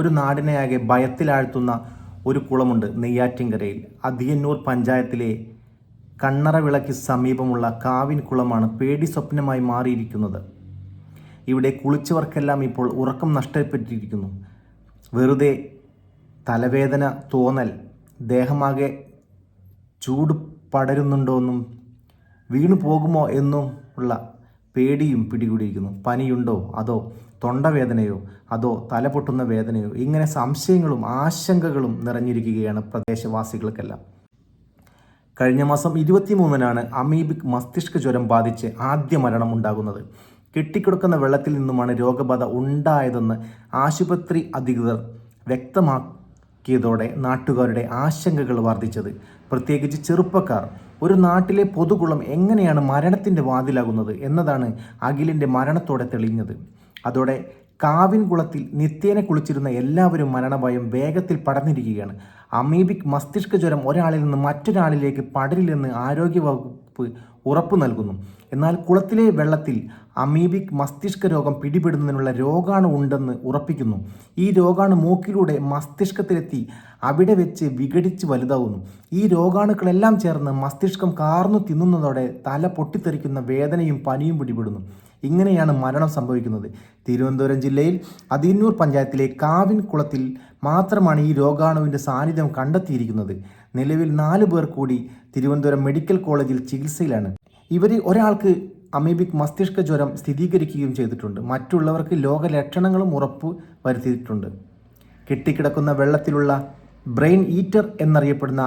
ഒരു നാടിനെയാകെ ഭയത്തിലാഴ്ത്തുന്ന ഒരു കുളമുണ്ട് നെയ്യാറ്റിൻകരയിൽ. അതിയന്നൂർ പഞ്ചായത്തിലെ കണ്ണറ വിളയ്ക്ക് സമീപമുള്ള കാവിൻ കുളമാണ് പേടി സ്വപ്നമായി മാറിയിരിക്കുന്നത്. ഇവിടെ കുളിച്ചവർക്കെല്ലാം ഇപ്പോൾ ഉറക്കം നഷ്ടപ്പെട്ടിരിക്കുന്നു. വെറുതെ തലവേദന തോന്നൽ ദേഹമാകെ ചൂട് പടരുന്നുണ്ടോ എന്നും വീണു പോകുമോ എന്നും ഉള്ള പേടിയും പിടികൂടിയിരിക്കുന്നു. പനിയുണ്ടോ? അതോ തൊണ്ടവേദനയോ? അതോ തലപൊട്ടുന്ന വേദനയോ? ഇങ്ങനെ സംശയങ്ങളും ആശങ്കകളും നിറഞ്ഞിരിക്കുകയാണ് പ്രദേശവാസികൾക്കെല്ലാം. കഴിഞ്ഞ മാസം ഇരുപത്തിമൂന്നിനാണ് അമീബിക് മസ്തിഷ്ക ജ്വരം ബാധിച്ച് ആദ്യ മരണം ഉണ്ടാകുന്നത് കെട്ടിക്കിടക്കുന്ന വെള്ളത്തിൽ നിന്നുമാണ് രോഗബാധ ഉണ്ടായതെന്ന് ആശുപത്രി അധികൃതർ വ്യക്തമാക്കിയതോടെ നാട്ടുകാരുടെ ആശങ്കകൾ വർദ്ധിച്ചത്. പ്രത്യേകിച്ച് ചെറുപ്പക്കാർ ഒരു നാട്ടിലെ പൊതുകുളം എങ്ങനെയാണ് മരണത്തിന്റെ വാതിലാകുന്നത് എന്നതാണ് അഖിലിന്റെ മരണത്തോടെ തെളിഞ്ഞത്. അതോടെ കാവിൻകുളത്തിൽ നിത്യേന കുളിച്ചിരുന്ന എല്ലാവരും മരണഭയം വേഗത്തിൽ പടർന്നിരിക്കുകയാണ്. അമീബിക് മസ്തിഷ്ക ജ്വരം ഒരാളിൽ നിന്ന് മറ്റൊരാളിലേക്ക് പടരില്ലെന്ന് ആരോഗ്യവകുപ്പ് ഉറപ്പു നൽകുന്നു. എന്നാൽ കുളത്തിലെ വെള്ളത്തിൽ അമീബിക് മസ്തിഷ്ക രോഗം പിടിപെടുന്നതിനുള്ള രോഗാണു ഉണ്ടെന്ന് ഉറപ്പിക്കുന്നു. ഈ രോഗാണു മൂക്കിലൂടെ മസ്തിഷ്കത്തിലെത്തി അവിടെ വെച്ച് വിഘടിച്ച് വലുതാവുന്നു. ഈ രോഗാണുക്കളെല്ലാം ചേർന്ന് മസ്തിഷ്കം കാർന്നു തിന്നുന്നതോടെ തല പൊട്ടിത്തെറിക്കുന്ന വേദനയും പനിയും പിടിപെടുന്നു. ഇങ്ങനെയാണ് മരണം സംഭവിക്കുന്നത്. തിരുവനന്തപുരം ജില്ലയിൽ അതിന്നൂർ പഞ്ചായത്തിലെ കാവിൻ കുളത്തിൽ മാത്രമാണ് ഈ രോഗാണുവിന്റെ സാന്നിധ്യം കണ്ടെത്തിയിരിക്കുന്നത്. നിലവിൽ നാല് പേർ കൂടി തിരുവനന്തപുരം മെഡിക്കൽ കോളേജിൽ ചികിത്സയിലാണ്. ഇവർ ഒരാൾക്ക് അമീബിക് മസ്തിഷ്ക ജ്വരം സ്ഥിരീകരിക്കുകയും ചെയ്തിട്ടുണ്ട്. മറ്റുള്ളവർക്ക് ലോകലക്ഷണങ്ങളും ഉറപ്പ് വരുത്തിയിട്ടുണ്ട്. കെട്ടിക്കിടക്കുന്ന വെള്ളത്തിലുള്ള ബ്രെയിൻ ഈറ്റർ എന്നറിയപ്പെടുന്ന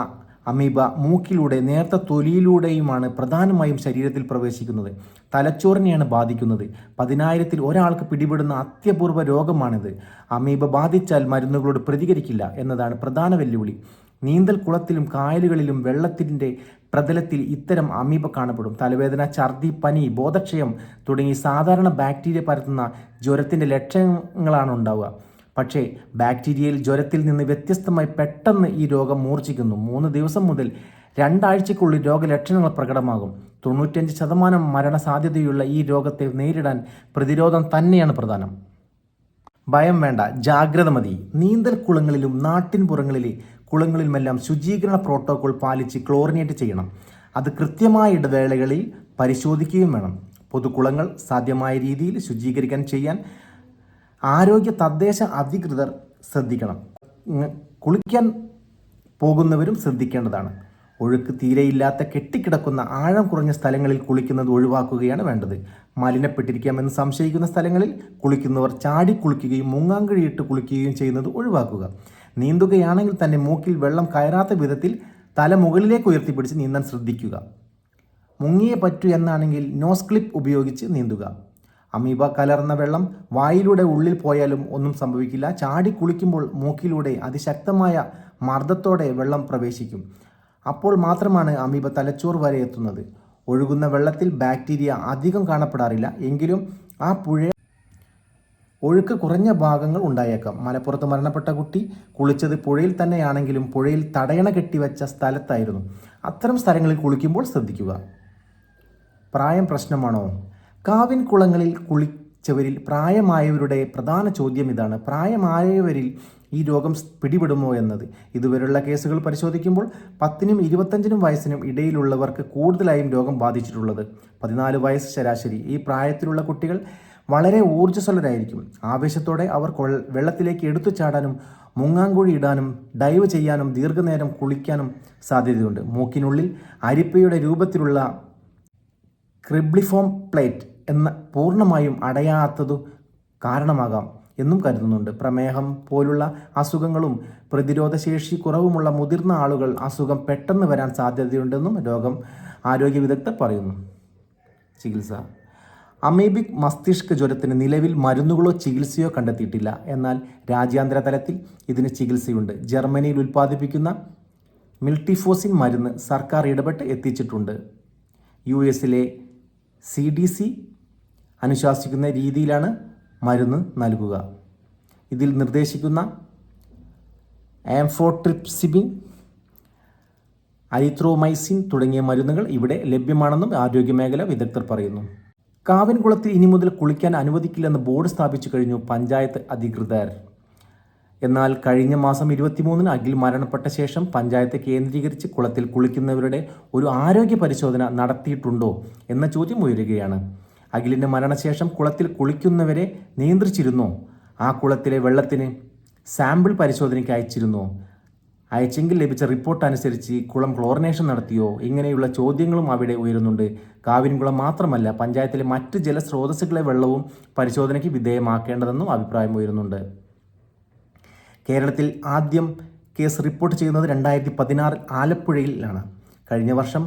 അമീബ മൂക്കിലൂടെ നേർത്ത തൊലിയിലൂടെയുമാണ് പ്രധാനമായും ശരീരത്തിൽ പ്രവേശിക്കുന്നത്. തലച്ചോറിനെയാണ് ബാധിക്കുന്നത്. പതിനായിരത്തിൽ ഒരാൾക്ക് പിടിപെടുന്ന അത്യപൂർവ രോഗമാണിത്. അമീബ ബാധിച്ചാൽ മരുന്നുകളോട് പ്രതികരിക്കില്ല എന്നതാണ് പ്രധാന വെല്ലുവിളി. നീന്തൽ കുളത്തിലും കായലുകളിലും വെള്ളത്തിന്റെ പ്രതലത്തിൽ ഇത്തരം അമീബ കാണപ്പെടും. തലവേദന ഛർദി പനി ബോധക്ഷയം തുടങ്ങി സാധാരണ ബാക്ടീരിയ പരത്തുന്ന ജ്വരത്തിന്റെ ലക്ഷണങ്ങളാണ് ഉണ്ടാവുക. പക്ഷേ ബാക്ടീരിയയിൽ ജ്വരത്തിൽ നിന്ന് വ്യത്യസ്തമായി പെട്ടെന്ന് ഈ രോഗം മൂർച്ഛിക്കുന്നു. മൂന്ന് ദിവസം മുതൽ രണ്ടാഴ്ചയ്ക്കുള്ളിൽ രോഗലക്ഷണങ്ങൾ പ്രകടമാകും. തൊണ്ണൂറ്റഞ്ച് ശതമാനം മരണസാധ്യതയുള്ള ഈ രോഗത്തെ നേരിടാൻ പ്രതിരോധം തന്നെയാണ് പ്രധാനം. ഭയം വേണ്ട ജാഗ്രത മതി. നീന്തൽ കുളങ്ങളിലും നാട്ടിൻപുറങ്ങളിലെ കുളങ്ങളിലുമെല്ലാം ശുചീകരണ പ്രോട്ടോകോൾ പാലിച്ച് ക്ലോറിനേറ്റ് ചെയ്യണം. അത് കൃത്യമായ ഇടവേളകളിൽ പരിശോധിക്കുകയും വേണം. പൊതുകുളങ്ങൾ സാധ്യമായ രീതിയിൽ ശുചീകരിക്കാൻ ചെയ്യാൻ ആരോഗ്യ തദ്ദേശ അധികൃതർ ശ്രദ്ധിക്കണം. കുളിക്കാൻ പോകുന്നവരും ശ്രദ്ധിക്കേണ്ടതാണ്. ഒഴുക്ക് തീരെയില്ലാത്ത കെട്ടിക്കിടക്കുന്ന ആഴം കുറഞ്ഞ സ്ഥലങ്ങളിൽ കുളിക്കുന്നത് ഒഴിവാക്കുകയാണ് വേണ്ടത്. മലിനപ്പെട്ടിരിക്കാമെന്ന് സംശയിക്കുന്ന സ്ഥലങ്ങളിൽ കുളിക്കുന്നവർ ചാടി കുളിക്കുകയും മുങ്ങാങ്കഴിയിട്ട് കുളിക്കുകയും ചെയ്യുന്നത് ഒഴിവാക്കുക. നീന്തുകയാണെങ്കിൽ തന്നെ മൂക്കിൽ വെള്ളം കയറാത്ത വിധത്തിൽ തല മുകളിലേക്ക് ഉയർത്തിപ്പിടിച്ച് നീന്താൻ ശ്രദ്ധിക്കുക. മുങ്ങിയേ പറ്റൂ എന്നാണെങ്കിൽ നോസ് ക്ലിപ്പ് ഉപയോഗിച്ച് നീന്തുക. അമീബ കലർന്ന വെള്ളം വായിലൂടെ ഉള്ളിൽ പോയാലും ഒന്നും സംഭവിക്കില്ല. ചാടി കുളിക്കുമ്പോൾ മൂക്കിലൂടെ അതിശക്തമായ മർദ്ദത്തോടെ വെള്ളം പ്രവേശിക്കും. അപ്പോൾ മാത്രമാണ് അമീബ തലച്ചോർ വരെ എത്തുന്നത്. ഒഴുകുന്ന വെള്ളത്തിൽ ബാക്ടീരിയ അധികം കാണപ്പെടാറില്ല. എങ്കിലും ആ പുഴ ഒഴുക്ക് കുറഞ്ഞ ഭാഗങ്ങൾ ഉണ്ടായേക്കാം. മലപ്പുറത്ത് മരണപ്പെട്ട കുട്ടി കുളിച്ചത് പുഴയിൽ തന്നെയാണെങ്കിലും പുഴയിൽ തടയണ കെട്ടിവെച്ച സ്ഥലത്തായിരുന്നു. അത്തരം സ്ഥലങ്ങളിൽ കുളിക്കുമ്പോൾ ശ്രദ്ധിക്കുക. പ്രായം പ്രശ്നമാണോ? കാവിൻ കുളങ്ങളിൽ കുളിച്ചവരിൽ പ്രായമായവരുടെ പ്രധാന ചോദ്യം ഇതാണ്. പ്രായമായവരിൽ ഈ രോഗം പിടിപെടുമോ എന്നത്? ഇതുവരെയുള്ള കേസുകൾ പരിശോധിക്കുമ്പോൾ പത്തിനും ഇരുപത്തഞ്ചിനും വയസ്സിനും ഇടയിലുള്ളവർക്ക് കൂടുതലായും രോഗം ബാധിച്ചിട്ടുള്ളത്. പതിനാല് വയസ്സ് ശരാശരി. ഈ പ്രായത്തിലുള്ള കുട്ടികൾ വളരെ ഊർജസ്വലരായിരിക്കും. ആവേശത്തോടെ അവർ വെള്ളത്തിലേക്ക് എടുത്തു ചാടാനും മുങ്ങാങ്കുഴി ഇടാനും ഡൈവ് ചെയ്യാനും ദീർഘനേരം കുളിക്കാനും സാധ്യതയുണ്ട്. മൂക്കിനുള്ളിൽ അരിപ്പയുടെ രൂപത്തിലുള്ള ക്രിബ്ലിഫോം പ്ലേറ്റ് എന്ന പൂർണമായും അടയാത്തതു കാരണമാകാം എന്നും കരുതുന്നുണ്ട്. പ്രമേഹം പോലുള്ള അസുഖങ്ങളും പ്രതിരോധശേഷി കുറവുമുള്ള മുതിർന്ന ആളുകൾ അസുഖം പെട്ടെന്ന് വരാൻ സാധ്യതയുണ്ടെന്നും രോഗം ആരോഗ്യ വിദഗ്ധർ പറയുന്നു. ചികിത്സ. അമീബിക് മസ്തിഷ്ക ജ്വരത്തിന് നിലവിൽ മരുന്നുകളോ ചികിത്സയോ കണ്ടെത്തിയിട്ടില്ല. എന്നാൽ രാജ്യാന്തര തലത്തിൽ ഇതിന് ചികിത്സയുണ്ട്. ജർമ്മനിയിൽ ഉൽപ്പാദിപ്പിക്കുന്ന മിൽട്ടിഫോസിൻ മരുന്ന് സർക്കാർ ഇടപെട്ട് എത്തിച്ചിട്ടുണ്ട്. യു എസിലെ സി ഡി സി അനുശാസിക്കുന്ന രീതിയിലാണ് മരുന്ന് നൽകുക. ഇതിൽ നിർദ്ദേശിക്കുന്ന ആംഫോട്രിപ്സിബിൻ അരിത്രോമൈസിൻ തുടങ്ങിയ മരുന്നുകൾ ഇവിടെ ലഭ്യമാണെന്നും ആരോഗ്യമേഖല വിദഗ്ധർ പറയുന്നു. കാവിൻകുളത്തിൽ ഇനി മുതൽ കുളിക്കാൻ അനുവദിക്കില്ലെന്ന് ബോർഡ് സ്ഥാപിച്ചു കഴിഞ്ഞു പഞ്ചായത്ത് അധികൃതർ. എന്നാൽ കഴിഞ്ഞ മാസം ഇരുപത്തിമൂന്നിന് അഖിൽ മരണപ്പെട്ട ശേഷം പഞ്ചായത്ത് കേന്ദ്രീകരിച്ച് കുളത്തിൽ കുളിക്കുന്നവരുടെ ഒരു ആരോഗ്യ പരിശോധന നടത്തിയിട്ടുണ്ടോ എന്ന ചോദ്യം ഉയരുകയാണ്. അഖിലിന്റെ മരണശേഷം കുളത്തിൽ കുളിക്കുന്നവരെ നിയന്ത്രിച്ചിരുന്നോ? ആ കുളത്തിലെ വെള്ളത്തിന് സാമ്പിൾ പരിശോധനയ്ക്ക് അയച്ചിരുന്നോ? അയച്ചെങ്കിൽ ലഭിച്ച റിപ്പോർട്ട് അനുസരിച്ച് കുളം ക്ലോറിനേഷൻ നടത്തിയോ? ഇങ്ങനെയുള്ള ചോദ്യങ്ങളും അവിടെ ഉയരുന്നുണ്ട്. കാവിൻകുളം മാത്രമല്ല പഞ്ചായത്തിലെ മറ്റ് ജലസ്രോതസ്സുകളെ വെള്ളവും പരിശോധനയ്ക്ക് വിധേയമാക്കേണ്ടതെന്നും അഭിപ്രായം ഉയരുന്നുണ്ട്. കേരളത്തിൽ ആദ്യം കേസ് റിപ്പോർട്ട് ചെയ്യുന്നത് രണ്ടായിരത്തി പതിനാറ് ആലപ്പുഴയിലാണ് കഴിഞ്ഞ വർഷം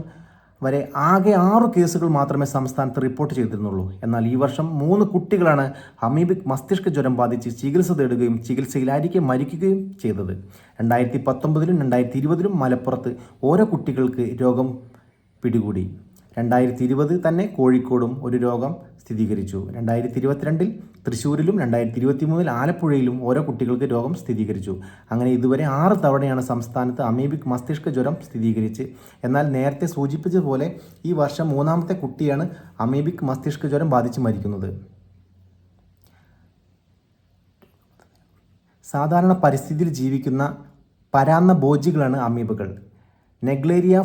വരെ ആകെ ആറു കേസുകൾ മാത്രമേ സംസ്ഥാനത്ത് റിപ്പോർട്ട് ചെയ്തിരുന്നുള്ളൂ. എന്നാൽ ഈ വർഷം മൂന്ന് കുട്ടികളാണ് ഹമീബിക് മസ്തിഷ്ക ജ്വരം ബാധിച്ച് ചികിത്സ തേടുകയും ചികിത്സയിലായിരിക്കെ മരിക്കുകയും ചെയ്തത്. രണ്ടായിരത്തി പത്തൊമ്പതിലും രണ്ടായിരത്തി ഇരുപതിലും മലപ്പുറത്ത് ഓരോ കുട്ടികൾക്ക് രോഗം പിടികൂടി. രണ്ടായിരത്തി ഇരുപത് തന്നെ കോഴിക്കോടും ഒരു രോഗം സ്ഥിരീകരിച്ചു. രണ്ടായിരത്തി ഇരുപത്തിരണ്ടിൽ തൃശ്ശൂരിലും രണ്ടായിരത്തി ഇരുപത്തി മൂന്നിൽ ആലപ്പുഴയിലും ഓരോ കുട്ടികൾക്ക് രോഗം സ്ഥിരീകരിച്ചു. അങ്ങനെ ഇതുവരെ ആറ് തവണയാണ് സംസ്ഥാനത്ത് അമീബിക് മസ്തിഷ്ക ജ്വരം സ്ഥിരീകരിച്ച്. എന്നാൽ നേരത്തെ സൂചിപ്പിച്ചതുപോലെ ഈ വർഷം മൂന്നാമത്തെ കുട്ടിയാണ് അമീബിക് മസ്തിഷ്ക ജ്വരം ബാധിച്ച് മരിക്കുന്നത്. സാധാരണ പരിസ്ഥിതിയിൽ ജീവിക്കുന്ന പരാന്ന ബോജികളാണ് അമീബകൾ. നെഗ്ലേരിയ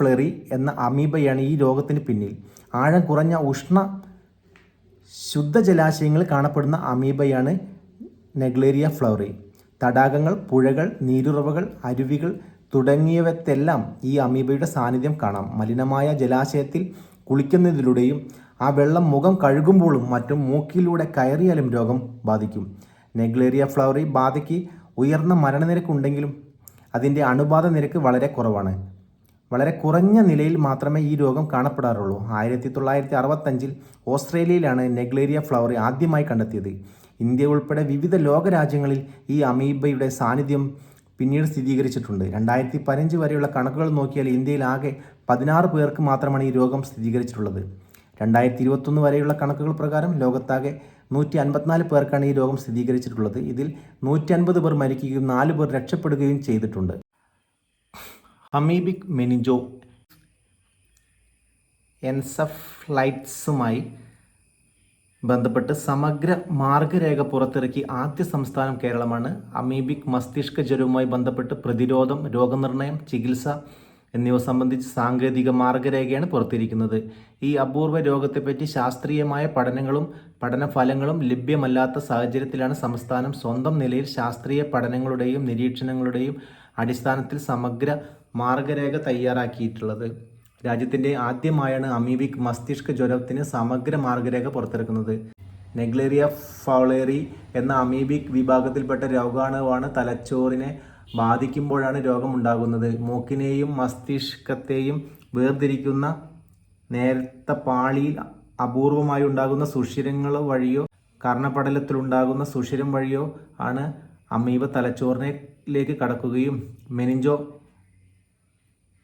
ഫ്ലെറി എന്ന അമീബയാണ് ഈ രോഗത്തിന് പിന്നിൽ. ആഴം കുറഞ്ഞ ഉഷ്ണ ശുദ്ധജലാശയങ്ങളിൽ കാണപ്പെടുന്ന അമീബയാണ് നെഗ്ലേരിയ ഫ്ലവറി തടാകങ്ങൾ പുഴകൾ നീരുറവകൾ അരുവികൾ തുടങ്ങിയവത്തെല്ലാം ഈ അമീബയുടെ സാന്നിധ്യം കാണാം. മലിനമായ ജലാശയത്തിൽ കുളിക്കുന്നതിലൂടെയും ആ വെള്ളം മുഖം കഴുകുമ്പോഴും മറ്റും മൂക്കിലൂടെ കയറിയാലും രോഗം ബാധിക്കും. നെഗ്ലേറിയ ഫ്ലവറി ബാധയ്ക്ക് ഉയർന്ന മരണനിരക്കുണ്ടെങ്കിലും അതിന്റെ അണുബാധ നിരക്ക് വളരെ കുറവാണ്. വളരെ കുറഞ്ഞ നിലയിൽ മാത്രമേ ഈ രോഗം കാണപ്പെടാറുള്ളൂ. ആയിരത്തി തൊള്ളായിരത്തി അറുപത്തഞ്ചിൽ ഓസ്ട്രേലിയയിലാണ് നെഗ്ലേരിയ ഫ്ലവർ ആദ്യമായി കണ്ടെത്തിയത്. ഇന്ത്യ ഉൾപ്പെടെ വിവിധ ലോകരാജ്യങ്ങളിൽ ഈ അമീബയുടെ സാന്നിധ്യം പിന്നീട് സ്ഥിരീകരിച്ചിട്ടുണ്ട്. രണ്ടായിരത്തി പതിനഞ്ച് വരെയുള്ള കണക്കുകൾ നോക്കിയാൽ ഇന്ത്യയിൽ ആകെ പതിനാറ് പേർക്ക് മാത്രമാണ് ഈ രോഗം സ്ഥിരീകരിച്ചിട്ടുള്ളത്. രണ്ടായിരത്തി ഇരുപത്തൊന്ന് വരെയുള്ള കണക്കുകൾ പ്രകാരം ലോകത്താകെ നൂറ്റി അൻപത്തിനാല് പേർക്കാണ് ഈ രോഗം സ്ഥിരീകരിച്ചിട്ടുള്ളത്. ഇതിൽ നൂറ്റി അൻപത് പേർ മരിക്കുകയും നാല് പേർ രക്ഷപ്പെടുകയും ചെയ്തിട്ടുണ്ട്. അമീബിക് മെനിജോ എൻസഫ്ലൈറ്റ്സുമായി ബന്ധപ്പെട്ട് സമഗ്ര മാർഗരേഖ പുറത്തിറക്കി ആദ്യ സംസ്ഥാനം കേരളമാണ്. അമീബിക് മസ്തിഷ്ക ജ്വരവുമായി ബന്ധപ്പെട്ട് പ്രതിരോധം രോഗനിർണയം ചികിത്സ എന്നിവ സംബന്ധിച്ച് സാങ്കേതിക മാർഗരേഖയാണ് പുറത്തിരിക്കുന്നത്. ഈ അപൂർവ രോഗത്തെപ്പറ്റി ശാസ്ത്രീയമായ പഠനങ്ങളും പഠനഫലങ്ങളും ലഭ്യമല്ലാത്ത സാഹചര്യത്തിലാണ് സംസ്ഥാനം സ്വന്തം നിലയിൽ ശാസ്ത്രീയ പഠനങ്ങളുടെയും നിരീക്ഷണങ്ങളുടെയും അടിസ്ഥാനത്തിൽ സമഗ്ര മാർഗരേഖ തയ്യാറാക്കിയിട്ടുള്ളത്. രാജ്യത്തിന്റെ ആദ്യമായാണ് അമീബിക് മസ്തിഷ്ക ജ്വരത്തിന് സമഗ്ര മാർഗരേഖ പുറത്തിറക്കുന്നത്. നെഗ്ലേറിയ ഫൗളേറി എന്ന അമീബിക് വിഭാഗത്തിൽപ്പെട്ട രോഗാണുവാണ് തലച്ചോറിനെ ബാധിക്കുമ്പോഴാണ് രോഗമുണ്ടാകുന്നത്. മൂക്കിനെയും മസ്തിഷ്കത്തെയും വേർതിരിക്കുന്ന നേരത്തെ പാളിയിൽ അപൂർവമായി ഉണ്ടാകുന്ന സുഷിരങ്ങൾ വഴിയോ കർണപടലത്തിലുണ്ടാകുന്ന സുഷിരം വഴിയോ ആണ് അമീബ തലച്ചോറിലേക്ക് കടക്കുകയും മെനിഞ്ചോ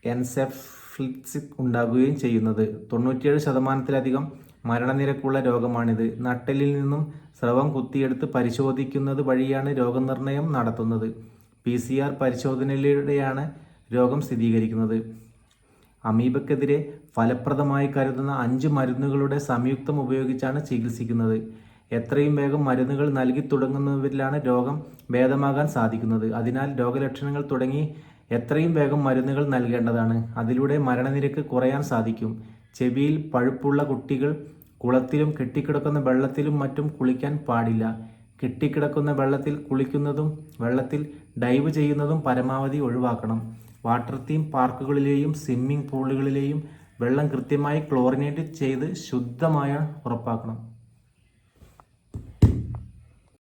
എൻസെഫ്ലിക്സ് ഉണ്ടാകുകയും ചെയ്യുന്നത്. തൊണ്ണൂറ്റിയേഴ് ശതമാനത്തിലധികം മരണനിരക്കുള്ള രോഗമാണിത്. നട്ടലിൽ നിന്നും സ്രവം കുത്തിയെടുത്ത് പരിശോധിക്കുന്നത് വഴിയാണ് രോഗനിർണയം നടത്തുന്നത്. പി സി ആർ പരിശോധനയിലൂടെയാണ് രോഗം സ്ഥിരീകരിക്കുന്നത്. അമീബക്കെതിരെ ഫലപ്രദമായി കരുതുന്ന അഞ്ച് മരുന്നുകളുടെ സംയുക്തം ഉപയോഗിച്ചാണ് ചികിത്സിക്കുന്നത്. എത്രയും വേഗം മരുന്നുകൾ നൽകി തുടങ്ങുന്നവരിലാണ് രോഗം ഭേദമാകാൻ സാധിക്കുന്നത്. അതിനാൽ രോഗലക്ഷണങ്ങൾ തുടങ്ങി എത്രയും വേഗം മരുന്നുകൾ നൽകേണ്ടതാണ്. അതിലൂടെ മരണനിരക്ക് കുറയാൻ സാധിക്കും. ചെവിയിൽ പഴുപ്പുള്ള കുട്ടികൾ കുളത്തിലും കെട്ടിക്കിടക്കുന്ന വെള്ളത്തിലും മറ്റും കുളിക്കാൻ പാടില്ല. കെട്ടിക്കിടക്കുന്ന വെള്ളത്തിൽ കുളിക്കുന്നതും വെള്ളത്തിൽ ഡൈവ് ചെയ്യുന്നതും പരമാവധി ഒഴിവാക്കണം. വാട്ടർ തീം പാർക്കുകളിലെയും സ്വിമ്മിംഗ് പൂളുകളിലെയും വെള്ളം കൃത്യമായി ക്ലോറിനേറ്റ് ചെയ്ത് ശുദ്ധമായ ഉറപ്പാക്കണം.